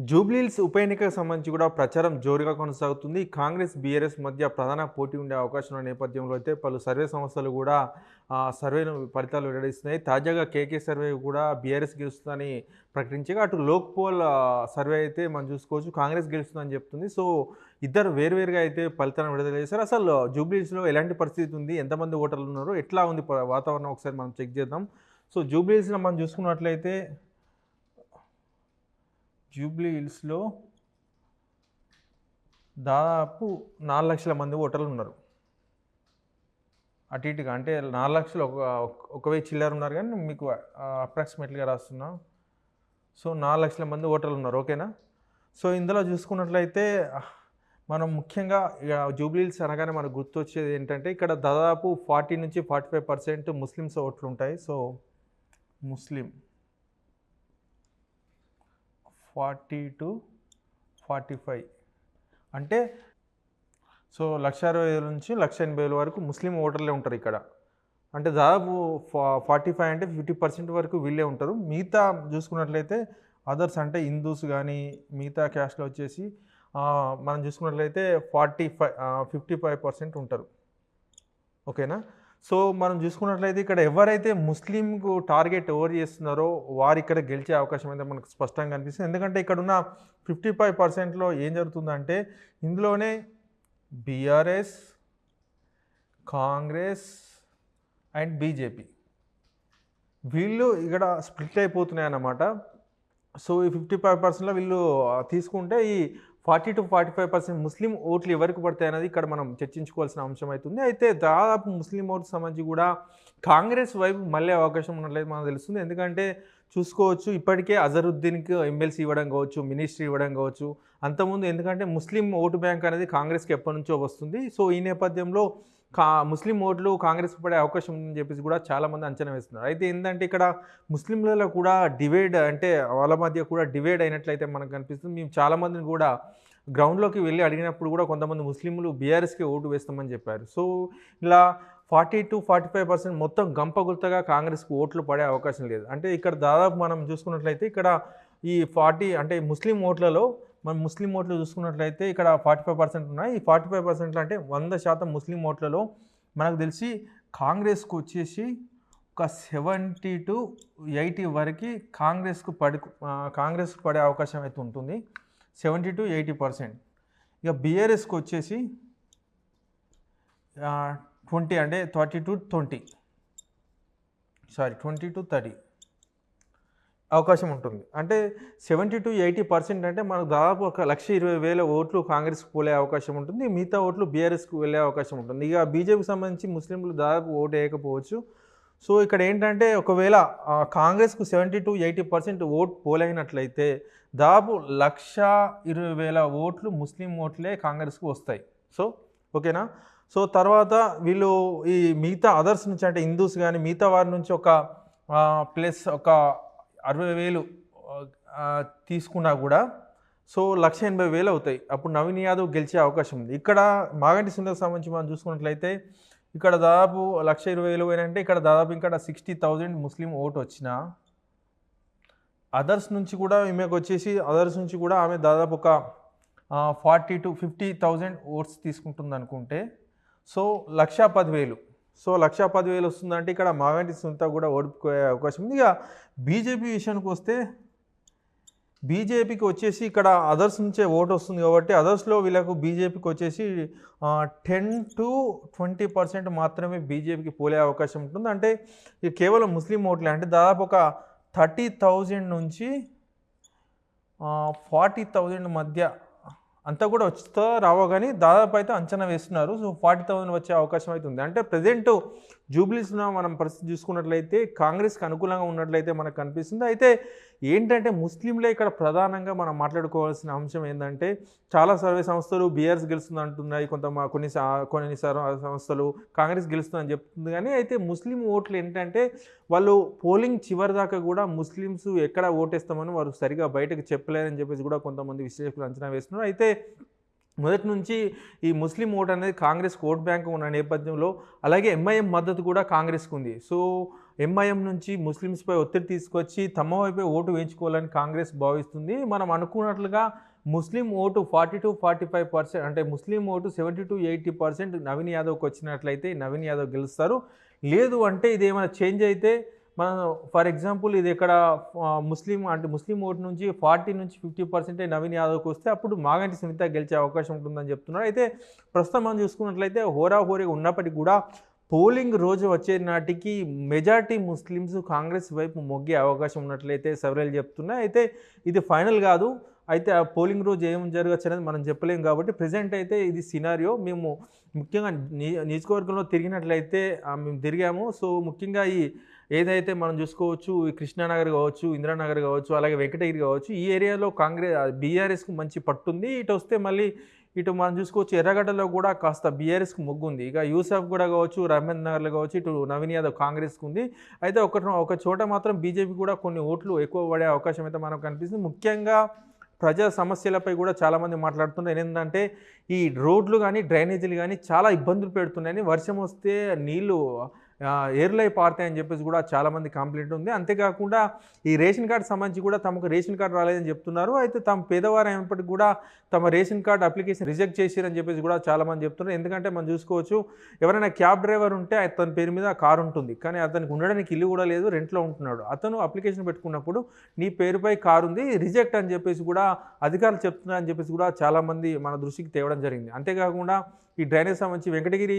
జూబ్లీల్స్ ఉప ఎన్నికకు సంబంధించి కూడా ప్రచారం జోరుగా కొనసాగుతుంది. కాంగ్రెస్ బీఆర్ఎస్ మధ్య ప్రధాన పోటీ ఉండే అవకాశం ఉన్న నేపథ్యంలో అయితే పలు సర్వే సంస్థలు కూడా సర్వేను ఫలితాలు వెల్లడిస్తున్నాయి. తాజాగా కేకే సర్వే కూడా బీఆర్ఎస్ గెలుస్తుందని ప్రకటించగా అటు లోక్ పోల్ సర్వే అయితే మనం చూసుకోవచ్చు. కాంగ్రెస్ గెలుస్తుందని చెప్తుంది. సో ఇద్దరు వేరువేరుగా అయితే ఫలితాలను విడుదల చేశారు. అసలు జూబ్లీస్లో ఎలాంటి పరిస్థితి ఉంది? ఎంతమంది ఓటర్లు ఉన్నారు? ఎట్లా ఉంది ప- వాతావరణం? ఒకసారి మనం చెక్ చేద్దాం. సో జూబ్లీహిల్స్లో మనం చూసుకున్నట్లయితే జూబ్లీ హిల్స్లో దాదాపు నాలుగు లక్షల మంది ఓటర్లు ఉన్నారు. అటు ఇటుగా అంటే నాలుగు లక్షలు ఒక ఒక వెయ్యి చిల్లర ఉన్నారు కానీ మీకు అప్రాక్సిమేట్లీగా రాస్తున్నా. సో నాలుగు లక్షల మంది ఓటర్లు ఉన్నారు. ఓకేనా? సో ఇందులో చూసుకున్నట్లయితే మనం ముఖ్యంగా ఇక జూబ్లీహిల్స్ అనగానే మనకు గుర్తొచ్చేది ఏంటంటే ఇక్కడ దాదాపు ఫార్టీ నుంచి ఫార్టీ ఫైవ్ పర్సెంట్ ముస్లిమ్స్ ఓట్లు ఉంటాయి. So Muslim forty to forty five. అంటే సో లక్ష అరవై వేల నుంచి లక్ష ఎనభై వేల వరకు ముస్లిం ఓటర్లే ఉంటారు ఇక్కడ. అంటే దాదాపు ఫా ఫార్టీ ఫైవ్ అంటే ఫిఫ్టీ పర్సెంట్ వరకు వీళ్ళే ఉంటారు. మిగతా చూసుకున్నట్లయితే అదర్స్ అంటే హిందూస్ కానీ మిగతా క్యాస్ట్లో వచ్చేసి మనం చూసుకున్నట్లయితే forty five fifty five percent ఉంటారు. ఓకేనా? సో మనం చూసుకున్నట్లయితే ఇక్కడ ఎవరైతే ముస్లింకు టార్గెట్ ఎవరు చేస్తున్నారో వారు ఇక్కడ గెలిచే అవకాశం అయితే మనకు స్పష్టంగా కనిపిస్తుంది. ఎందుకంటే ఇక్కడ ఉన్న ఫిఫ్టీ ఫైవ్ పర్సెంట్లో ఏం జరుగుతుందంటే ఇందులోనే బీఆర్ఎస్ కాంగ్రెస్ అండ్ బీజేపీ. వీళ్ళు ఇక్కడ స్ప్లిట్ అయిపోతున్నాయి అన్నమాట సో ఈ ఫిఫ్టీ ఫైవ్ పర్సెంట్లో వీళ్ళు తీసుకుంటే ఈ forty to forty five percent Muslim ఓట్లు ఎవరికి పడతాయి అనేది ఇక్కడ మనం చర్చించుకోవాల్సిన అంశం అవుతుంది. అయితే దాదాపు ముస్లిం ఓట్లకు సంబంధించి కూడా కాంగ్రెస్ వైపు మళ్ళీ అవకాశం ఉన్నట్లయితే మనకు తెలుస్తుంది. ఎందుకంటే చూసుకోవచ్చు ఇప్పటికే అజరుద్దీన్కి ఎమ్మెల్సీ ఇవ్వడం కావచ్చు మినిస్ట్రీ ఇవ్వడం కావచ్చు అంతకుముందు ఎందుకంటే ముస్లిం ఓటు బ్యాంక్ అనేది కాంగ్రెస్కి ఎప్పటి నుంచో వస్తుంది. సో ఈ నేపథ్యంలో కా ముస్లిం ఓట్లు కాంగ్రెస్ పడే అవకాశం ఉందని చెప్పేసి కూడా చాలామంది అంచనా వేస్తున్నారు. అయితే ఏంటంటే ఇక్కడ ముస్లింలలో కూడా డివైడ్ అంటే వాళ్ళ మధ్య కూడా డివైడ్ అయినట్లయితే మనకు కనిపిస్తుంది. మేము చాలామందిని కూడా గ్రౌండ్లోకి వెళ్ళి అడిగినప్పుడు కూడా కొంతమంది ముస్లింలు బీఆర్ఎస్కి ఓటు వేస్తామని చెప్పారు. సో ఇలా forty to forty five percent మొత్తం గంపగుర్తగా కాంగ్రెస్కి ఓట్లు పడే అవకాశం లేదు. అంటే ఇక్కడ దాదాపు మనం చూసుకున్నట్లయితే ఇక్కడ ఈ ఫార్టీ అంటే ముస్లిం ఓట్లలో మనం ముస్లిం ఓట్లు చూసుకున్నట్లయితే ఇక్కడ ఫార్టీ ఫైవ్ పర్సెంట్ ఉన్నాయి. ఈ ఫార్టీ ఫైవ్ పర్సెంట్ అంటే వంద శాతం ముస్లిం ఓట్లలో మనకు తెలిసి కాంగ్రెస్కు వచ్చేసి ఒక సెవెంటీ టు ఎయిటీ వరకు కాంగ్రెస్కు పడి కాంగ్రెస్కు పడే అవకాశం అయితే ఉంటుంది. Seventy to eighty percent. ఇక బీఆర్ఎస్కి వచ్చేసి ట్వంటీ అంటే thirty to twenty. Sorry twenty to thirty. అవకాశం ఉంటుంది. అంటే సెవెంటీ టు ఎయిటీ పర్సెంట్ అంటే మనకు దాదాపు ఒక లక్ష ఇరవై వేల ఓట్లు కాంగ్రెస్కి పోలే అవకాశం ఉంటుంది. మిగతా ఓట్లు బీఆర్ఎస్కి వెళ్ళే అవకాశం ఉంటుంది. ఇక బీజేపీకి సంబంధించి ముస్లింలు దాదాపు ఓటు వేయకపోవచ్చు. సో ఇక్కడ ఏంటంటే ఒకవేళ కాంగ్రెస్కు seventy to eighty percent vote పోలైనట్లయితే దాదాపు లక్ష ఇరవై వేల ఓట్లు ముస్లిం ఓట్లే కాంగ్రెస్కు వస్తాయి. సో ఓకేనా? సో తర్వాత వీళ్ళు ఈ మిగతా అదర్స్ నుంచి అంటే హిందూస్ కానీ మిగతా వారి నుంచి ఒక ప్లస్ ఒక అరవై వేలు తీసుకున్నా కూడా సో లక్ష ఎనభై వేలు అవుతాయి. అప్పుడు నవీన్ యాదవ్ గెలిచే అవకాశం ఉంది. ఇక్కడ మాగంటి సుందర్ సంబంధించి మనం చూసుకున్నట్లయితే ఇక్కడ దాదాపు లక్ష ఇరవై వేలు పోయినంటే ఇక్కడ దాదాపు ఇక్కడ సిక్స్టీ థౌజండ్ ముస్లిం ఓటు వచ్చిన అదర్స్ నుంచి కూడా ఈమెకు వచ్చేసి అదర్స్ నుంచి కూడా ఆమె దాదాపు ఒక forty to fifty thousand votes తీసుకుంటుంది అనుకుంటే సో లక్ష పదివేలు. సో లక్ష పదివేలు వస్తుందంటే ఇక్కడ మాగంటి సునీత కూడా ఓడిపోయే అవకాశం ఉంది. ఇక బీజేపీ విషయానికి వస్తే బీజేపీకి వచ్చేసి ఇక్కడ అదర్స్ నుంచే ఓటు వస్తుంది కాబట్టి అదర్స్లో వీళ్ళకు బీజేపీకి వచ్చేసి టెన్ టు ట్వంటీ పర్సెంట్ మాత్రమే బీజేపీకి పోలే అవకాశం ఉంటుంది. అంటే ఇది కేవలం ముస్లిం ఓట్లే అంటే దాదాపు ఒక థర్టీ థౌజండ్ నుంచి ఫార్టీ థౌజండ్ మధ్య అంతా కూడా వచ్చుతో రావో కానీ దాదాపు అయితే అంచనా వేస్తున్నారు. సో ఫార్టీ థౌసండ్ వచ్చే అవకాశం అయితే ఉంది. అంటే ప్రజెంట్ జూబ్లీస్లో మనం పరిస్థితి చూసుకున్నట్లయితే కాంగ్రెస్కి అనుకూలంగా ఉన్నట్లయితే మనకు కనిపిస్తుంది. అయితే ఏంటంటే ముస్లింలే ఇక్కడ ప్రధానంగా మనం మాట్లాడుకోవాల్సిన అంశం ఏంటంటే చాలా సర్వే సంస్థలు బీఆర్ఎస్ గెలుస్తుంది అంటున్నాయి కొంత కొన్ని సా- కొన్ని సంస్థలు కాంగ్రెస్ గెలుస్తుందని చెప్తుంది. కానీ అయితే ముస్లిం ఓట్లు ఏంటంటే వాళ్ళు పోలింగ్ చివరి దాకా కూడా ముస్లిమ్స్ ఎక్కడ ఓటేస్తామని వారు సరిగా బయటకు చెప్పలేరని చెప్పేసి కూడా కొంతమంది విశ్లేషకులు అంచనా వేస్తున్నారు. అయితే మొదటి నుంచి ఈ ముస్లిం ఓట్ అనేది కాంగ్రెస్ ఓట్ బ్యాంక్ ఉన్న నేపథ్యంలో అలాగే ఎంఐఎం మద్దతు కూడా కాంగ్రెస్కు ఉంది. సో ఎంఐఎం నుంచి ముస్లిమ్స్పై ఒత్తిడి తీసుకొచ్చి తమ వైపే ఓటు వేయించుకోవాలని కాంగ్రెస్ భావిస్తుంది. మనం అనుకున్నట్లుగా Muslim vote forty to forty five percent అంటే Muslim vote seventy to eighty percent Naveen యాదవ్కి వచ్చినట్లయితే నవీన్ యాదవ్ గెలుస్తారు. లేదు అంటే ఇది ఏమైనా చేంజ్ అయితే మనం ఫర్ ఎగ్జాంపుల్ ఇది ఇక్కడ ముస్లిం అంటే ముస్లిం ఓటు నుంచి ఫార్టీ నుంచి ఫిఫ్టీ పర్సెంటే నవీన్ యాదవ్కి వస్తే అప్పుడు మాగంటి సునీత గెలిచే అవకాశం ఉంటుందని చెప్తున్నారు. అయితే ప్రస్తుతం మనం చూసుకున్నట్లయితే హోరాహోరీగా ఉన్నప్పటికీ కూడా పోలింగ్ రోజు వచ్చే నాటికి మెజార్టీ ముస్లిమ్స్ కాంగ్రెస్ వైపు మొగ్గే అవకాశం ఉన్నట్లయితే సర్వేలు చెప్తున్నాయి. అయితే ఇది ఫైనల్ కాదు. అయితే ఆ పోలింగ్ రోజు ఏం జరగచ్చు అనేది మనం చెప్పలేం కాబట్టి ప్రజెంట్ అయితే ఇది సినారియో. మేము ముఖ్యంగా నీ నియోజకవర్గంలో తిరిగినట్లయితే మేము తిరిగాము. సో ముఖ్యంగా ఈ ఏదైతే మనం చూసుకోవచ్చు కృష్ణానగర్ కావచ్చు ఇందిరానగర్ కావచ్చు అలాగే వెంకటగిరి కావచ్చు ఈ ఏరియాలో కాంగ్రెస్ బీఆర్ఎస్కు మంచి పట్టుంది. ఇటు వస్తే మళ్ళీ ఇటు మనం చూసుకోవచ్చు ఎర్రగడ్డలో కూడా కాస్త బీఆర్ఎస్కి మొగ్గు ఉంది ఇక యూసఫ్ కూడా కావచ్చు రహమత్ నగర్లో కావచ్చు ఇటు నవీన్ యాదవ్ కాంగ్రెస్కి ఉంది అయితే ఒక ఒక చోట మాత్రం బీజేపీ కూడా కొన్ని ఓట్లు ఎక్కువ పడే అవకాశం అయితే మనకు కనిపిస్తుంది. ముఖ్యంగా ప్రజా సమస్యలపై కూడా చాలామంది మాట్లాడుతున్నారు. ఏంటంటే ఈ రోడ్లు కానీ డ్రైనేజీలు కానీ చాలా ఇబ్బందులు పెడుతున్నాయని. వర్షం వస్తే నీళ్ళు ఆ, పారుతాయి అని చెప్పేసి కూడా చాలామంది కంప్లైంట్ ఉంది. అంతేకాకుండా ఈ రేషన్ కార్డు సంబంధించి కూడా తమకు రేషన్ కార్డు రాలేదని చెప్తున్నారు. అయితే తమ పేదవారు అయినప్పటికీ కూడా తమ రేషన్ కార్డు అప్లికేషన్ రిజెక్ట్ చేసిరని చెప్పేసి కూడా చాలామంది చెప్తున్నారు. ఎందుకంటే మనం చూసుకోవచ్చు ఎవరైనా క్యాబ్ డ్రైవర్ ఉంటే అతని పేరు మీద కారు ఉంటుంది. కానీ అతనికి ఉండడానికి ఇల్లు కూడా లేదు రెంట్లో ఉంటున్నాడు. అతను అప్లికేషన్ పెట్టుకున్నప్పుడు నీ పేరుపై కారు ఉంది రిజెక్ట్ అని చెప్పేసి కూడా అధికారులు చెప్తున్నారు అని చెప్పేసి కూడా చాలామంది మన దృష్టికి తేవడం జరిగింది. అంతేకాకుండా ఈ డ్రైనేజ్ సంబంధించి వెంకటగిరి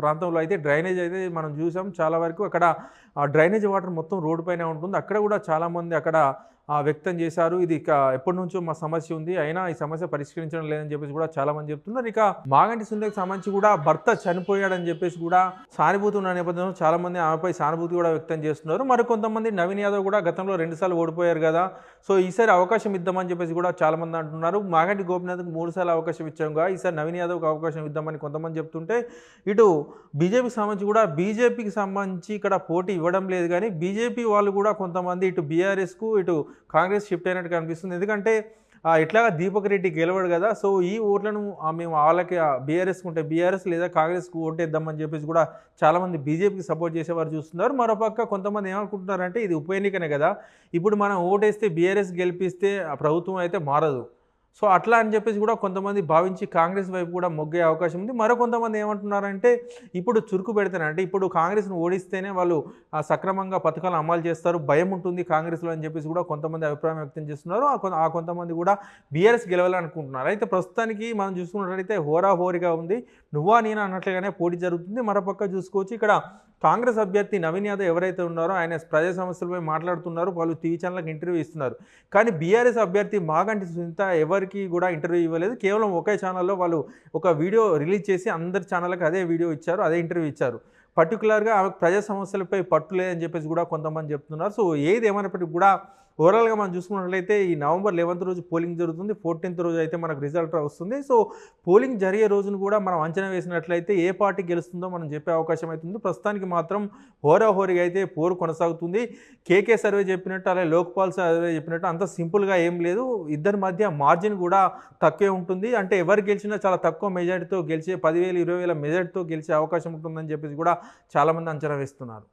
ప్రాంతంలో అయితే డ్రైనేజ్ అయితే మనం చూసాం. చాలా వరకు అక్కడ ఆ డ్రైనేజ్ వాటర్ మొత్తం రోడ్డు పైన ఉంటుంది. అక్కడ కూడా చాలామంది అక్కడ వ్యక్తం చేశారు. ఇది ఇక ఎప్పటి నుంచో మా సమస్య ఉంది. అయినా ఈ సమస్య పరిష్కరించడం లేదని చెప్పేసి కూడా చాలామంది చెప్తున్నారు. ఇక మాగంటి సుందరికి సంబంధించి కూడా భర్త చనిపోయాడని చెప్పేసి కూడా సానుభూతి ఉన్న నేపథ్యంలో చాలామంది ఆమెపై సానుభూతి కూడా వ్యక్తం చేస్తున్నారు. మరి కొంతమంది నవీన్ యాదవ్ కూడా గతంలో రెండుసార్లు ఓడిపోయారు కదా. సో ఈసారి అవకాశం ఇద్దామని చెప్పేసి కూడా చాలామంది అంటున్నారు. మాగంటి గోపినాథ్కి మూడు సార్లు అవకాశం ఇచ్చాముగా ఈసారి నవీన్ యాదవ్కి అవకాశం ఇద్దామని కొంతమంది చెప్తుంటే ఇటు బీజేపీకి సంబంధించి కూడా బీజేపీకి సంబంధించి ఇక్కడ పోటీ ఇవ్వడం లేదు కానీ బీజేపీ వాళ్ళు కూడా కొంతమంది ఇటు బీఆర్ఎస్కు ఇటు కాంగ్రెస్ షిఫ్ట్ అయినట్టు కనిపిస్తుంది. ఎందుకంటే ఇట్లాగా దీపక్ రెడ్డి గెలవడు కదా సో ఈ ఓట్లను మేము వాళ్ళకి బీఆర్ఎస్ ఉంటే బీఆర్ఎస్ లేదా కాంగ్రెస్కు ఓటేద్దామని చెప్పేసి కూడా చాలామంది బీజేపీకి సపోర్ట్ చేసేవారు చూస్తున్నారు. మరోపక్క కొంతమంది ఏమనుకుంటున్నారంటే ఇది ఉప ఎన్నికనే కదా ఇప్పుడు మనం ఓటేస్తే బీఆర్ఎస్ గెలిపిస్తే ప్రభుత్వం అయితే మారదు. సో అట్లా అని చెప్పేసి కూడా కొంతమంది భావించి కాంగ్రెస్ వైపు కూడా మొగ్గే అవకాశం ఉంది. మరో కొంతమంది ఏమంటున్నారంటే ఇప్పుడు చురుకు పెడతానే అంటే ఇప్పుడు కాంగ్రెస్ను ఓడిస్తేనే వాళ్ళు ఆ, సక్రమంగా పథకాలు అమలు చేస్తారు భయం ఉంటుంది కాంగ్రెస్లో అని చెప్పేసి కూడా కొంతమంది అభిప్రాయం వ్యక్తం చేస్తున్నారు. ఆ కొంతమంది కూడా బీఆర్ఎస్ గెలవాలనుకుంటున్నారు. అయితే ప్రస్తుతానికి మనం చూసుకున్నట్లయితే హోరాహోరీగా ఉంది. నువ్వా నేను అన్నట్లుగానే పోటీ జరుగుతుంది. మరోపక్క చూసుకోవచ్చు. ఇక్కడ కాంగ్రెస్ అభ్యర్థి నవీన్ యాదవ్ ఎవరైతే ఉన్నారో ఆయన ప్రజా సమస్యలపై మాట్లాడుతున్నారు. వాళ్ళు టీవీ ఛానళ్ళకి ఇంటర్వ్యూ ఇస్తున్నారు. కానీ బీఆర్ఎస్ అభ్యర్థి మాగంటి సునీత ఎవరికి కూడా ఇంటర్వ్యూ ఇవ్వలేదు. కేవలం ఒకే ఛానల్లో వాళ్ళు ఒక వీడియో రిలీజ్ చేసి అందరి ఛానళ్ళకి అదే వీడియో ఇచ్చారు అదే ఇంటర్వ్యూ ఇచ్చారు. పర్టికులర్గా ఆమె ప్రజా సమస్యలపై పట్టు లేదని చెప్పేసి కూడా కొంతమంది చెప్తున్నారు. సో ఏది ఏమైనప్పటికీ కూడా ఓవరాల్గా మనం చూసుకున్నట్లయితే ఈ నవంబర్ లెవెన్త్ రోజు పోలింగ్ జరుగుతుంది. ఫోర్టీన్త్ రోజు అయితే మనకు రిజల్ట్ వస్తుంది. సో పోలింగ్ జరిగే రోజును కూడా మనం అంచనా వేసినట్లయితే ఏ పార్టీ గెలుస్తుందో మనం చెప్పే అవకాశం అవుతుంది ప్రస్తుతానికి మాత్రం హోరాహోరీగా అయితే పోరు కొనసాగుతుంది. కేకే సర్వే చెప్పినట్టు అలాగే లోక్పాల్ సర్వే చెప్పినట్టు అంత సింపుల్గా ఏం లేదు. ఇద్దరి మధ్య మార్జిన్ కూడా తక్కువే ఉంటుంది. అంటే ఎవరు గెలిచినా చాలా తక్కువ మెజార్టీతో గెలిచే పదివేలు ఇరవై వేల మెజార్టీతో గెలిచే అవకాశం ఉంటుందని చెప్పేసి కూడా చాలామంది అంచనా వేస్తున్నారు.